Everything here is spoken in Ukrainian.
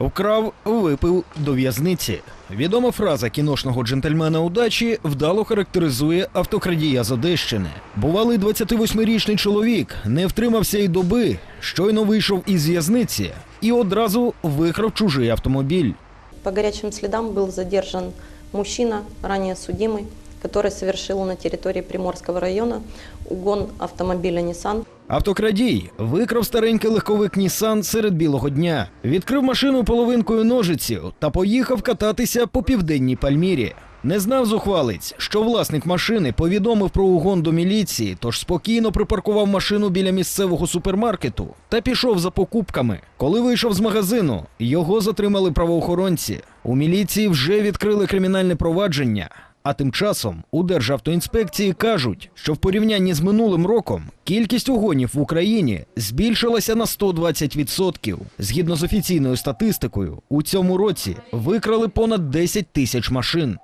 Вкрав, випив до в'язниці. Відома фраза кіношного джентльмена удачі вдало характеризує автокрадія з Одещини. Бувалий 28-річний чоловік не втримався й доби, щойно вийшов із в'язниці і одразу викрав чужий автомобіль. По горячим следам был задержан мужчина, ранее судимый, который совершил на территории Приморского района угон автомобиля Nissan. Автокрадій викрав старенький легковик Нісан серед білого дня, відкрив машину половинкою ножиців та поїхав кататися по південній Пальмірі. Не знав зухвалець, що власник машини повідомив про угон до міліції, тож спокійно припаркував машину біля місцевого супермаркету та пішов за покупками. Коли вийшов з магазину, його затримали правоохоронці. У міліції вже відкрили кримінальне провадження. А тим часом у Державтоінспекції кажуть, що в порівнянні з минулим роком кількість угонів в Україні збільшилася на 120%. Згідно з офіційною статистикою, у цьому році викрали понад 10 тисяч машин.